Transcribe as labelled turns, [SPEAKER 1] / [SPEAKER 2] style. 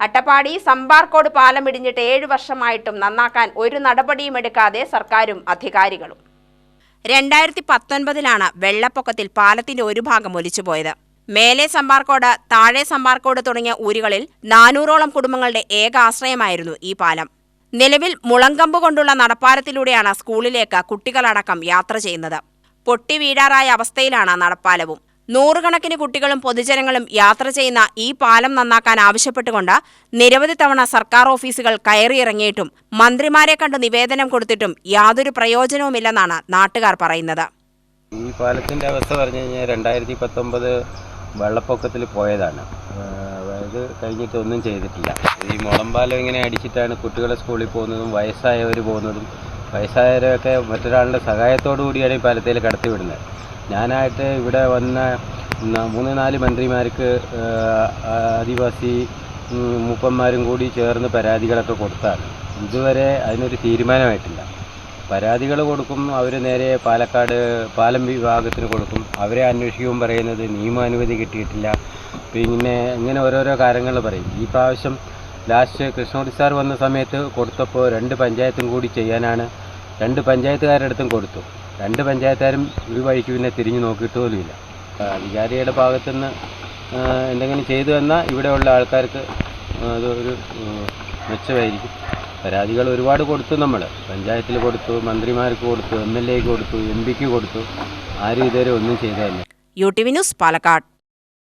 [SPEAKER 1] അട്ടപ്പാടി സമ്പാർക്കോട് പാലം ഇടിഞ്ഞിട്ട് ഏഴു വർഷമായിട്ടും നന്നാക്കാൻ ഒരു നടപടിയും എടുക്കാതെ സർക്കാരും അധികാരികളും. രണ്ടായിരത്തി പത്തൊൻപതിലാണ് വെള്ളപ്പൊക്കത്തിൽ പാലത്തിന്റെ ഒരു ഭാഗം ഒലിച്ചുപോയത്. മേലെ സമ്പാർക്കോട് താഴെ സമ്പാർക്കോട് തുടങ്ങിയ ഊരുകളിൽ നാനൂറോളം കുടുംബങ്ങളുടെ ഏക ആശ്രയമായിരുന്നു ഈ പാലം. നിലവിൽ മുളങ്കമ്പ് കൊണ്ടുള്ള നടപ്പാലത്തിലൂടെയാണ് സ്കൂളിലേക്ക് കുട്ടികളടക്കം യാത്ര ചെയ്യുന്നത്. പൊട്ടി വീഴാറായ അവസ്ഥയിലാണ് നടപ്പാലവും. നൂറുകണക്കിന് കുട്ടികളും പൊതുജനങ്ങളും യാത്ര ചെയ്യുന്ന ഈ പാലം നന്നാക്കാൻ ആവശ്യപ്പെട്ടുകൊണ്ട് നിരവധി തവണ സർക്കാർ ഓഫീസുകൾ കയറിയിറങ്ങിയിട്ടും മന്ത്രിമാരെ കണ്ട് നിവേദനം കൊടുത്തിട്ടും യാതൊരു പ്രയോജനവുമില്ലെന്നാണ് നാട്ടുകാർ പറയുന്നത്.
[SPEAKER 2] ഈ പാലത്തിന്റെ അവസ്ഥ പറഞ്ഞു കഴിഞ്ഞാൽ രണ്ടായിരത്തി പത്തൊമ്പത് വെള്ളപ്പൊക്കത്തിൽ പോയതാണ്. അതായത് കഴിഞ്ഞിട്ട് ഒന്നും ചെയ്തിട്ടില്ല. ഈ മുളമ്പാലം ഇങ്ങനെ അടിച്ചിട്ടാണ് കുട്ടികളെ സ്കൂളിൽ പോകുന്നതും വയസ്സായവർ പോകുന്നതും വയസ്സായവരൊക്കെ മറ്റൊരാളുടെ സഹായത്തോടു കൂടിയാണ് ഈ പാലത്തിൽ കടത്തി വിടുന്നത് ഞാനായിട്ട് ഇവിടെ വന്ന മൂന്ന് നാല് മന്ത്രിമാർക്ക് ആദിവാസി മൂപ്പന്മാരും കൂടി ചേർന്ന് പരാതികളൊക്കെ കൊടുത്താണ്. ഇതുവരെ അതിനൊരു തീരുമാനമായിട്ടില്ല. പരാതികൾ കൊടുക്കും അവർ നേരെ പാലക്കാട് പാലം വിഭാഗത്തിന് കൊടുക്കും. അവരെ അന്വേഷിക്കുമ്പോൾ പറയുന്നത് നിയമാനുമതി കിട്ടിയിട്ടില്ല. പിന്നെ ഇങ്ങനെ ഓരോരോ കാര്യങ്ങൾ പറയും. ഈ പ്രാവശ്യം ലാസ്റ്റ് കൃഷ്ണോടി സാർ വന്ന സമയത്ത് കൊടുത്തപ്പോൾ രണ്ട് പഞ്ചായത്തും കൂടി ചെയ്യാനാണ് രണ്ട് പഞ്ചായത്തുകാരുടെ അടുത്തും കൊടുത്തു. രണ്ട് പഞ്ചായത്തുകാരും ഒരു വഴിക്ക് പിന്നെ തിരിഞ്ഞു നോക്കിയിട്ട് പോലുമില്ല. ഭാഗത്തുനിന്ന് നിന്ന് എന്തെങ്കിലും ചെയ്തു തന്നാൽ ഇവിടെയുള്ള ആൾക്കാർക്ക് അത് ഒരു ഉം, മെച്ചമായിരിക്കും. പരാതികൾ ഒരുപാട് കൊടുത്തു നമ്മൾ. പഞ്ചായത്തിൽ കൊടുത്തു മന്ത്രിമാർക്ക് കൊടുത്തു എം എൽ എക്ക് കൊടുത്തു എം പിക്ക് കൊടുത്തു. ആരും ഇതുവരെ ഒന്നും ചെയ്തു തന്നെ
[SPEAKER 1] U T V News Palakkad.